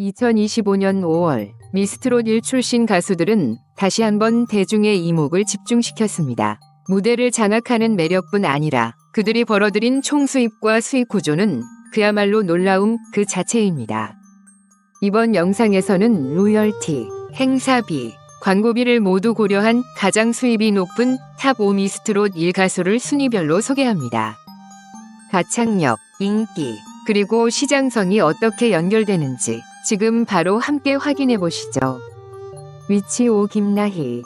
2025년 5월 미스트롯 1 출신 가수들은 다시 한번 대중의 이목을 집중시켰습니다. 무대를 장악하는 매력뿐 아니라 그들이 벌어들인 총 수입과 수익 구조는 그야말로 놀라움 그 자체입니다. 이번 영상에서는 로열티, 행사비, 광고비를 모두 고려한 가장 수입이 높은 탑5 미스트롯 1 가수를 순위별로 소개합니다. 가창력, 인기, 그리고 시장성이 어떻게 연결되는지 지금 바로 함께 확인해 보시죠. 위치 5 김나희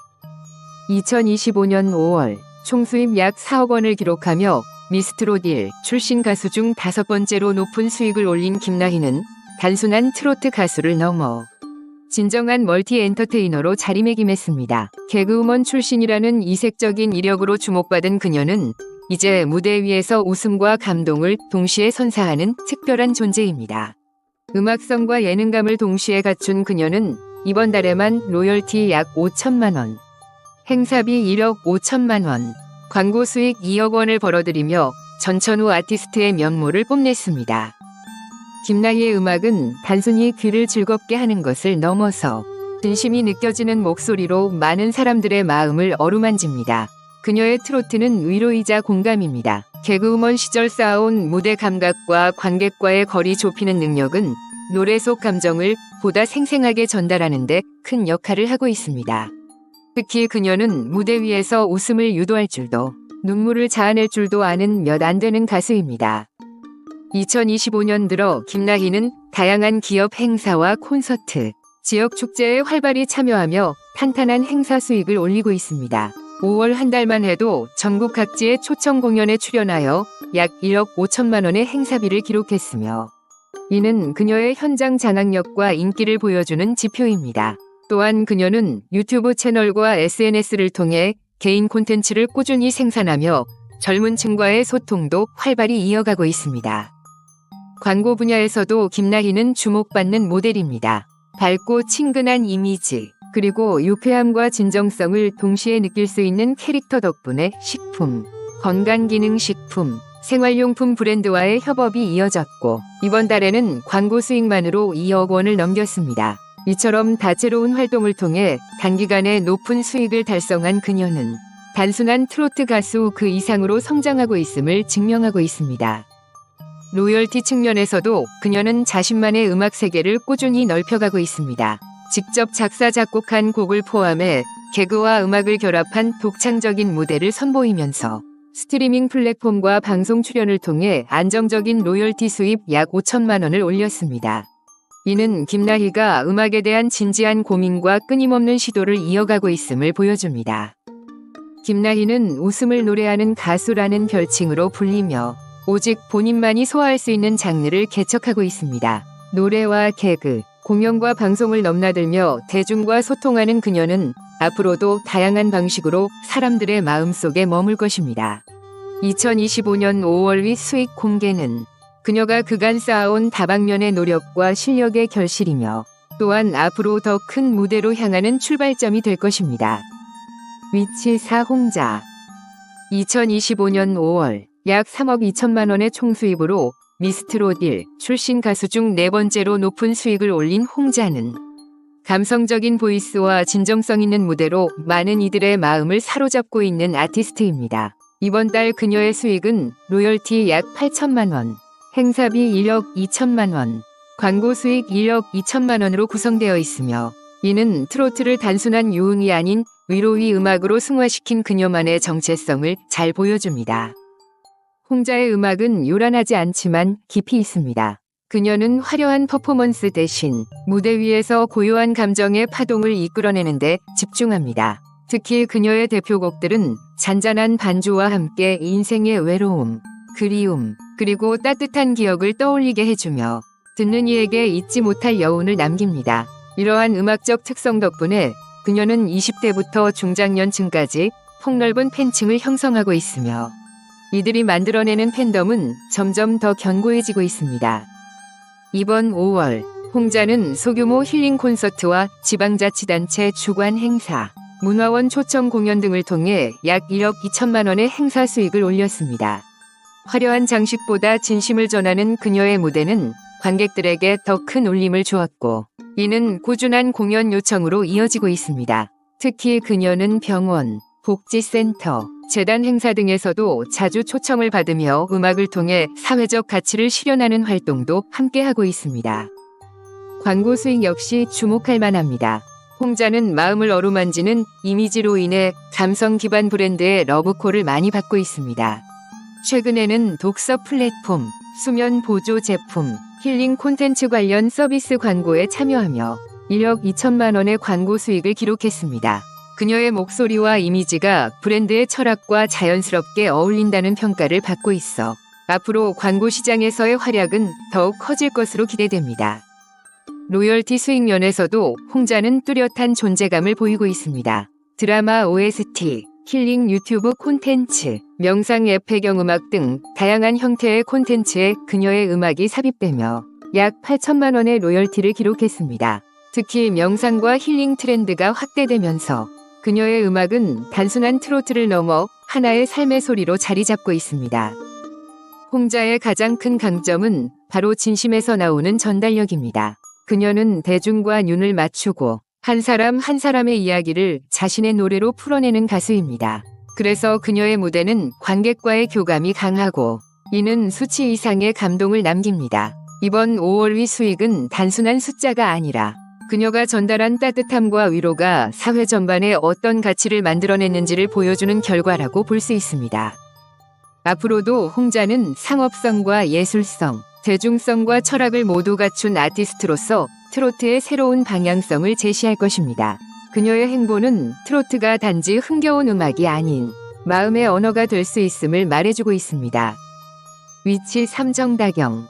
2025년 5월 총 수입 약 4억 원을 기록하며 미스트롯 1 출신 가수 중 다섯 번째로 높은 수익을 올린 김나희는 단순한 트로트 가수를 넘어 진정한 멀티 엔터테이너로 자리매김했습니다. 개그우먼 출신이라는 이색적인 이력으로 주목받은 그녀는 이제 무대 위에서 웃음과 감동을 동시에 선사하는 특별한 존재입니다. 음악성과 예능감을 동시에 갖춘 그녀는 이번 달에만 로열티 약 5천만 원, 행사비 1억 5천만 원, 광고 수익 2억 원을 벌어들이며 전천후 아티스트의 면모를 뽐냈습니다. 김나희의 음악은 단순히 귀를 즐겁게 하는 것을 넘어서 진심이 느껴지는 목소리로 많은 사람들의 마음을 어루만집니다. 그녀의 트로트는 위로이자 공감입니다. 개그우먼 시절 쌓아온 무대 감각과 관객과의 거리 좁히는 능력은 노래 속 감정을 보다 생생하게 전달하는 데 큰 역할을 하고 있습니다. 특히 그녀는 무대 위에서 웃음을 유도할 줄도 눈물을 자아낼 줄도 아는 몇 안 되는 가수입니다. 2025년 들어 김나희는 다양한 기업 행사와 콘서트, 지역 축제에 활발히 참여하며 탄탄한 행사 수익을 올리고 있습니다. 5월 한 달만 해도 전국 각지의 초청 공연에 출연하여 약 1억 5천만 원의 행사비를 기록했으며 이는 그녀의 현장 장악력과 인기를 보여주는 지표입니다. 또한 그녀는 유튜브 채널과 SNS를 통해 개인 콘텐츠를 꾸준히 생산하며 젊은 층과의 소통도 활발히 이어가고 있습니다. 광고 분야에서도 김나희는 주목받는 모델입니다. 밝고 친근한 이미지, 그리고 유쾌함과 진정성을 동시에 느낄 수 있는 캐릭터 덕분에 식품, 건강기능식품, 생활용품 브랜드와의 협업이 이어졌고 이번 달에는 광고 수익만으로 2억 원을 넘겼습니다. 이처럼 다채로운 활동을 통해 단기간에 높은 수익을 달성한 그녀는 단순한 트로트 가수 그 이상으로 성장하고 있음을 증명하고 있습니다. 로열티 측면에서도 그녀는 자신만의 음악 세계를 꾸준히 넓혀가고 있습니다. 직접 작사 작곡한 곡을 포함해 개그와 음악을 결합한 독창적인 무대를 선보이면서 스트리밍 플랫폼과 방송 출연을 통해 안정적인 로열티 수입 약 5천만 원을 올렸습니다. 이는 김나희가 음악에 대한 진지한 고민과 끊임없는 시도를 이어가고 있음을 보여줍니다. 김나희는 웃음을 노래하는 가수라는 별칭으로 불리며 오직 본인만이 소화할 수 있는 장르를 개척하고 있습니다. 노래와 개그, 공연과 방송을 넘나들며 대중과 소통하는 그녀는 앞으로도 다양한 방식으로 사람들의 마음속에 머물 것입니다. 2025년 5월 위 수익 공개는 그녀가 그간 쌓아온 다방면의 노력과 실력의 결실이며 또한 앞으로 더 큰 무대로 향하는 출발점이 될 것입니다. 위치 4 홍자 2025년 5월 약 3억 2천만 원의 총수입으로 미스트롯 1 출신 가수 중 네 번째로 높은 수익을 올린 홍자는 감성적인 보이스와 진정성 있는 무대로 많은 이들의 마음을 사로잡고 있는 아티스트입니다. 이번 달 그녀의 수익은 로열티 약 8천만 원, 행사비 1억 2천만 원, 광고 수익 1억 2천만 원으로 구성되어 있으며 이는 트로트를 단순한 유흥이 아닌 위로위 음악으로 승화시킨 그녀만의 정체성을 잘 보여줍니다. 홍자의 음악은 요란하지 않지만 깊이 있습니다. 그녀는 화려한 퍼포먼스 대신 무대 위에서 고요한 감정의 파동을 이끌어내는데 집중합니다. 특히 그녀의 대표곡들은 잔잔한 반주와 함께 인생의 외로움, 그리움, 그리고 따뜻한 기억을 떠올리게 해주며 듣는 이에게 잊지 못할 여운을 남깁니다. 이러한 음악적 특성 덕분에 그녀는 20대부터 중장년층까지 폭넓은 팬층을 형성하고 있으며 이들이 만들어내는 팬덤은 점점 더 견고해지고 있습니다. 이번 5월 홍자는 소규모 힐링 콘서트와 지방자치단체 주관 행사, 문화원 초청 공연 등을 통해 약 1억 2천만 원의 행사 수익을 올렸습니다. 화려한 장식보다 진심을 전하는 그녀의 무대는 관객들에게 더 큰 울림을 주었고 이는 꾸준한 공연 요청으로 이어지고 있습니다. 특히 그녀는 병원, 복지센터, 재단 행사 등에서도 자주 초청을 받으며 음악을 통해 사회적 가치를 실현하는 활동도 함께하고 있습니다. 광고 수익 역시 주목할 만합니다. 홍자는 마음을 어루만지는 이미지로 인해 감성 기반 브랜드의 러브콜을 많이 받고 있습니다. 최근에는 독서 플랫폼, 수면 보조 제품, 힐링 콘텐츠 관련 서비스 광고에 참여하며 1억 2천만 원의 광고 수익을 기록했습니다. 그녀의 목소리와 이미지가 브랜드의 철학과 자연스럽게 어울린다는 평가를 받고 있어 앞으로 광고 시장에서의 활약은 더욱 커질 것으로 기대됩니다. 로열티 수익 면에서도 홍자는 뚜렷한 존재감을 보이고 있습니다. 드라마 OST, 힐링 유튜브 콘텐츠, 명상 앱 배경음악 등 다양한 형태의 콘텐츠에 그녀의 음악이 삽입되며 약 8천만 원의 로열티를 기록했습니다. 특히 명상과 힐링 트렌드가 확대되면서 그녀의 음악은 단순한 트로트를 넘어 하나의 삶의 소리로 자리 잡고 있습니다. 홍자의 가장 큰 강점은 바로 진심에서 나오는 전달력입니다. 그녀는 대중과 눈을 맞추고 한 사람 한 사람의 이야기를 자신의 노래로 풀어내는 가수입니다. 그래서 그녀의 무대는 관객과의 교감이 강하고 이는 수치 이상의 감동을 남깁니다. 이번 5월 위 수익은 단순한 숫자가 아니라 그녀가 전달한 따뜻함과 위로가 사회 전반에 어떤 가치를 만들어냈는지를 보여주는 결과라고 볼 수 있습니다. 앞으로도 홍자는 상업성과 예술성, 대중성과 철학을 모두 갖춘 아티스트로서 트로트의 새로운 방향성을 제시할 것입니다. 그녀의 행보는 트로트가 단지 흥겨운 음악이 아닌 마음의 언어가 될 수 있음을 말해주고 있습니다. 위치 삼정다경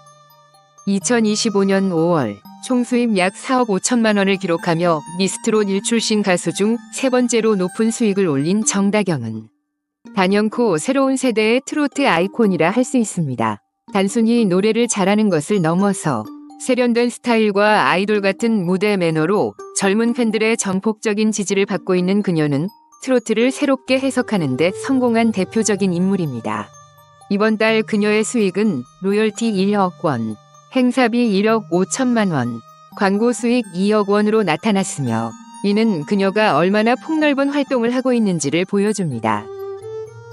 2025년 5월 총 수입 약 4억 5천만 원을 기록하며 미스트롯 1출신 가수 중 세 번째로 높은 수익을 올린 정다경은 단연코 새로운 세대의 트로트 아이콘이라 할 수 있습니다. 단순히 노래를 잘하는 것을 넘어서 세련된 스타일과 아이돌 같은 무대 매너로 젊은 팬들의 전폭적인 지지를 받고 있는 그녀는 트로트를 새롭게 해석하는 데 성공한 대표적인 인물입니다. 이번 달 그녀의 수익은 로열티 1억 원, 행사비 1억 5천만 원, 광고 수익 2억 원으로 나타났으며 이는 그녀가 얼마나 폭넓은 활동을 하고 있는지를 보여줍니다.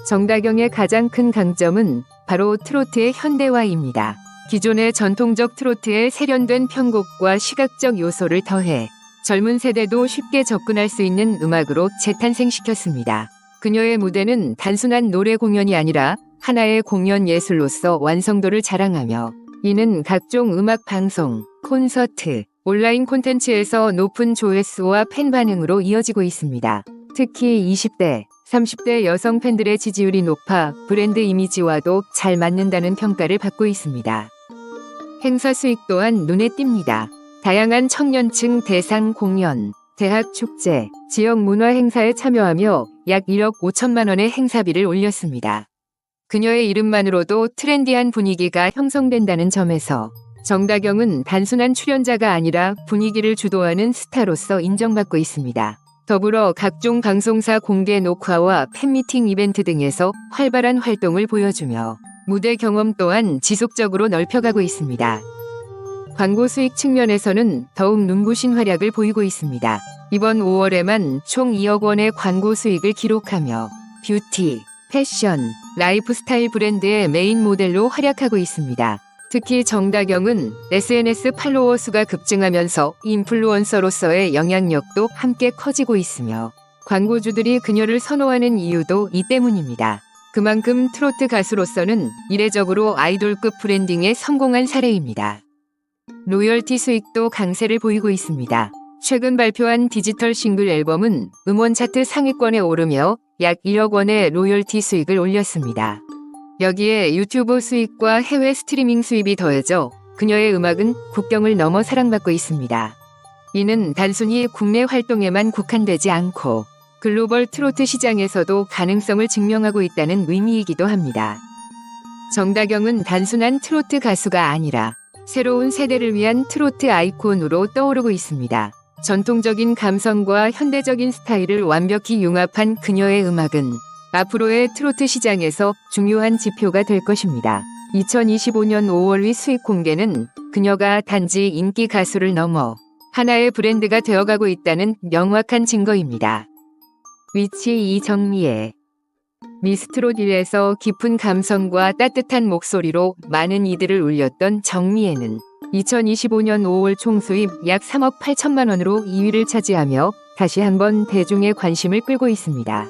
정다경의 가장 큰 강점은 바로 트로트의 현대화입니다. 기존의 전통적 트로트의 세련된 편곡과 시각적 요소를 더해 젊은 세대도 쉽게 접근할 수 있는 음악으로 재탄생시켰습니다. 그녀의 무대는 단순한 노래 공연이 아니라 하나의 공연 예술로서 완성도를 자랑하며 이는 각종 음악 방송, 콘서트, 온라인 콘텐츠에서 높은 조회수와 팬 반응으로 이어지고 있습니다. 특히 20대, 30대 여성 팬들의 지지율이 높아 브랜드 이미지와도 잘 맞는다는 평가를 받고 있습니다. 행사 수익 또한 눈에 띕니다. 다양한 청년층 대상 공연, 대학 축제, 지역 문화 행사에 참여하며 약 1억 5천만 원의 행사비를 올렸습니다. 그녀의 이름만으로도 트렌디한 분위기가 형성된다는 점에서 정다경은 단순한 출연자가 아니라 분위기를 주도하는 스타로서 인정받고 있습니다. 더불어 각종 방송사 공개 녹화와 팬미팅 이벤트 등에서 활발한 활동을 보여주며 무대 경험 또한 지속적으로 넓혀가고 있습니다. 광고 수익 측면에서는 더욱 눈부신 활약을 보이고 있습니다. 이번 5월에만 총 2억 원의 광고 수익을 기록하며 뷰티, 패션, 라이프스타일 브랜드의 메인 모델로 활약하고 있습니다. 특히 정다경은 SNS 팔로워 수가 급증하면서 인플루언서로서의 영향력도 함께 커지고 있으며 광고주들이 그녀를 선호하는 이유도 이 때문입니다. 그만큼 트로트 가수로서는 이례적으로 아이돌급 브랜딩에 성공한 사례입니다. 로열티 수익도 강세를 보이고 있습니다. 최근 발표한 디지털 싱글 앨범은 음원 차트 상위권에 오르며 약 1억 원의 로열티 수익을 올렸습니다. 여기에 유튜브 수익과 해외 스트리밍 수입이 더해져 그녀의 음악은 국경을 넘어 사랑받고 있습니다. 이는 단순히 국내 활동에만 국한되지 않고 글로벌 트로트 시장에서도 가능성을 증명하고 있다는 의미이기도 합니다. 정다경은 단순한 트로트 가수가 아니라 새로운 세대를 위한 트로트 아이콘으로 떠오르고 있습니다. 전통적인 감성과 현대적인 스타일을 완벽히 융합한 그녀의 음악은 앞으로의 트로트 시장에서 중요한 지표가 될 것입니다. 2025년 5월 위 수익 공개는 그녀가 단지 인기 가수를 넘어 하나의 브랜드가 되어가고 있다는 명확한 증거입니다. 위치 이정미의 미스트롯 1에서 깊은 감성과 따뜻한 목소리로 많은 이들을 울렸던 정미애는 2025년 5월 총수입 약 3억 8천만 원으로 2위를 차지하며 다시 한번 대중의 관심을 끌고 있습니다.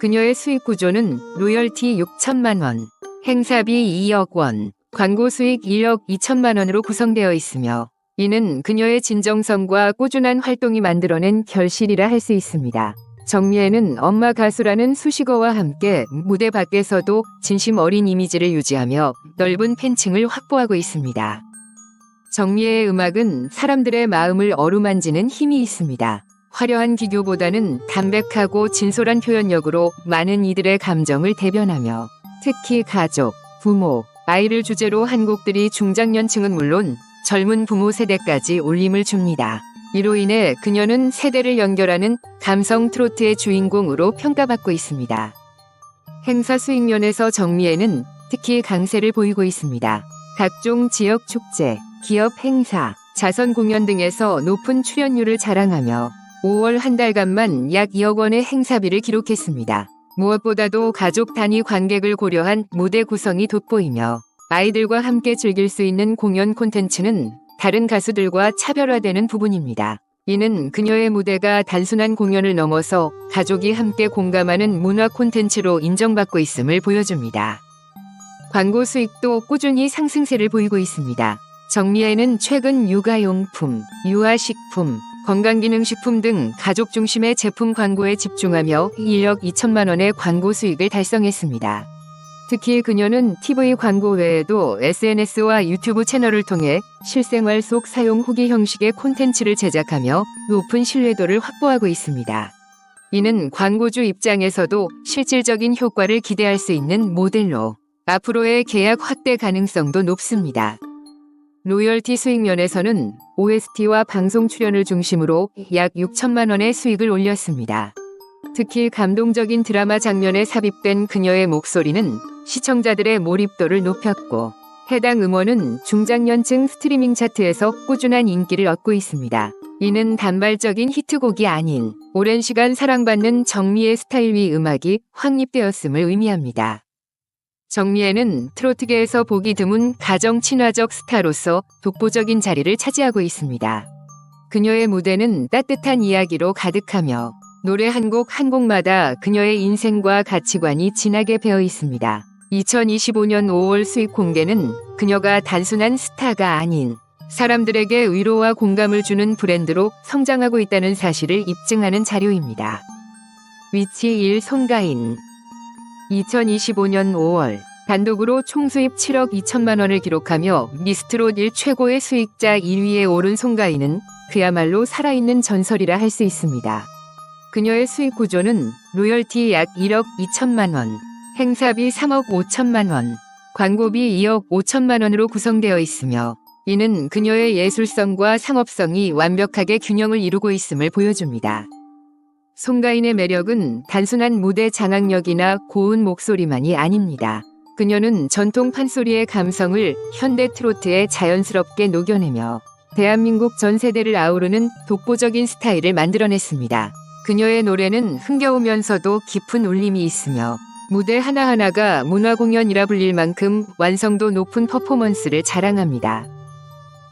그녀의 수익 구조는 로열티 6천만 원, 행사비 2억 원, 광고 수익 1억 2천만 원으로 구성되어 있으며 이는 그녀의 진정성과 꾸준한 활동이 만들어낸 결실이라 할 수 있습니다. 정미애는 엄마 가수라는 수식어와 함께 무대 밖에서도 진심 어린 이미지를 유지하며 넓은 팬층을 확보하고 있습니다. 정미애의 음악은 사람들의 마음을 어루만지는 힘이 있습니다. 화려한 기교보다는 담백하고 진솔한 표현력으로 많은 이들의 감정을 대변하며 특히 가족, 부모, 아이를 주제로 한 곡들이 중장년층은 물론 젊은 부모 세대까지 울림을 줍니다. 이로 인해 그녀는 세대를 연결하는 감성 트로트의 주인공으로 평가받고 있습니다. 행사 수익면에서 정미애는 특히 강세를 보이고 있습니다. 각종 지역 축제, 기업 행사, 자선 공연 등에서 높은 출연율을 자랑하며 5월 한 달간만 약 2억 원의 행사비를 기록했습니다. 무엇보다도 가족 단위 관객을 고려한 무대 구성이 돋보이며 아이들과 함께 즐길 수 있는 공연 콘텐츠는 다른 가수들과 차별화되는 부분입니다. 이는 그녀의 무대가 단순한 공연을 넘어서 가족이 함께 공감하는 문화 콘텐츠로 인정받고 있음을 보여줍니다. 광고 수익도 꾸준히 상승세를 보이고 있습니다. 정미애는 최근 육아용품, 유아식품, 건강기능식품 등 가족 중심의 제품 광고에 집중하며 1억 2천만 원의 광고 수익을 달성했습니다. 특히 그녀는 TV 광고 외에도 SNS와 유튜브 채널을 통해 실생활 속 사용 후기 형식의 콘텐츠를 제작하며 높은 신뢰도를 확보하고 있습니다. 이는 광고주 입장에서도 실질적인 효과를 기대할 수 있는 모델로 앞으로의 계약 확대 가능성도 높습니다. 로열티 수익 면에서는 OST와 방송 출연을 중심으로 약 6천만 원의 수익을 올렸습니다. 특히 감동적인 드라마 장면에 삽입된 그녀의 목소리는 시청자들의 몰입도를 높였고 해당 음원은 중장년층 스트리밍 차트에서 꾸준한 인기를 얻고 있습니다. 이는 단발적인 히트곡이 아닌 오랜 시간 사랑받는 정미의 스타일 위 음악이 확립되었음을 의미합니다. 정미애는 트로트계에서 보기 드문 가정 친화적 스타로서 독보적인 자리를 차지하고 있습니다. 그녀의 무대는 따뜻한 이야기로 가득하며 노래 한 곡 한 곡마다 그녀의 인생과 가치관이 진하게 배어 있습니다. 2025년 5월 수익 공개는 그녀가 단순한 스타가 아닌 사람들에게 위로와 공감을 주는 브랜드로 성장하고 있다는 사실을 입증하는 자료입니다. 위치 1 송가인 2025년 5월 단독으로 총수입 7억 2천만 원을 기록하며 미스트롯 1 최고의 수익자 1위에 오른 송가인은 그야말로 살아있는 전설이라 할 수 있습니다. 그녀의 수익 구조는 로열티 약 1억 2천만 원, 행사비 3억 5천만 원, 광고비 2억 5천만 원으로 구성되어 있으며 이는 그녀의 예술성과 상업성이 완벽하게 균형을 이루고 있음을 보여줍니다. 송가인의 매력은 단순한 무대 장악력이나 고운 목소리만이 아닙니다. 그녀는 전통 판소리의 감성을 현대 트로트에 자연스럽게 녹여내며 대한민국 전 세대를 아우르는 독보적인 스타일을 만들어냈습니다. 그녀의 노래는 흥겨우면서도 깊은 울림이 있으며 무대 하나하나가 문화 공연이라 불릴 만큼 완성도 높은 퍼포먼스를 자랑합니다.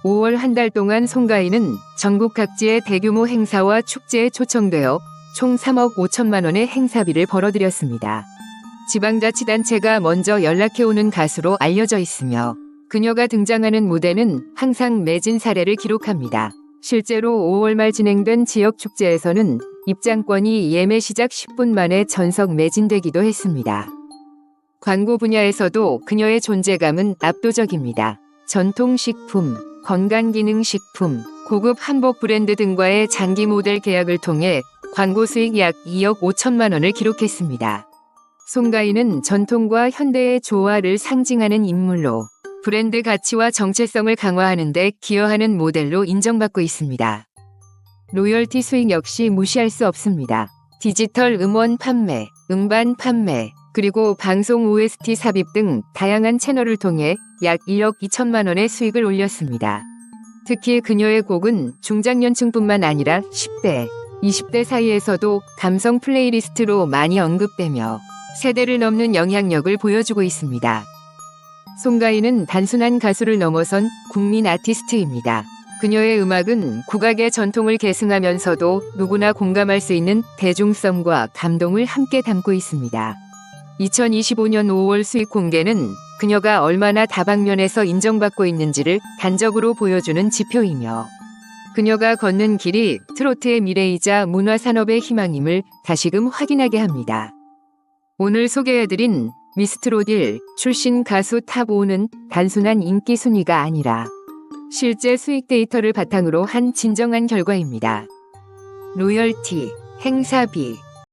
5월 한 달 동안 송가인은 전국 각지의 대규모 행사와 축제에 초청되어 총 3억 5천만 원의 행사비를 벌어들였습니다. 지방자치단체가 먼저 연락해오는 가수로 알려져 있으며 그녀가 등장하는 무대는 항상 매진 사례를 기록합니다. 실제로 5월 말 진행된 지역 축제에서는 입장권이 예매 시작 10분 만에 전석 매진되기도 했습니다. 광고 분야에서도 그녀의 존재감은 압도적입니다. 전통식품, 건강기능식품, 고급 한복 브랜드 등과의 장기 모델 계약을 통해 광고 수익 약 2억 5천만 원을 기록했습니다. 송가인은 전통과 현대의 조화를 상징하는 인물로 브랜드 가치와 정체성을 강화하는 데 기여하는 모델로 인정받고 있습니다. 로열티 수익 역시 무시할 수 없습니다. 디지털 음원 판매, 음반 판매, 그리고 방송 OST 삽입 등 다양한 채널을 통해 약 1억 2천만 원의 수익을 올렸습니다. 특히 그녀의 곡은 중장년층뿐만 아니라 10대, 20대 사이에서도 감성 플레이리스트로 많이 언급되며 세대를 넘는 영향력을 보여주고 있습니다. 송가인은 단순한 가수를 넘어선 국민 아티스트입니다. 그녀의 음악은 국악의 전통을 계승하면서도 누구나 공감할 수 있는 대중성과 감동을 함께 담고 있습니다. 2025년 5월 수익 공개는 그녀가 얼마나 다방면에서 인정받고 있는지를 단적으로 보여주는 지표이며 그녀가 걷는 길이 트로트의 미래이자 문화산업의 희망임을 다시금 확인하게 합니다. 오늘 소개해드린 미스트로딜 출신 가수 탑5는 단순한 인기 순위가 아니라 실제 수익 데이터를 바탕으로 한 진정한 결과입니다. 로열티, 행사비,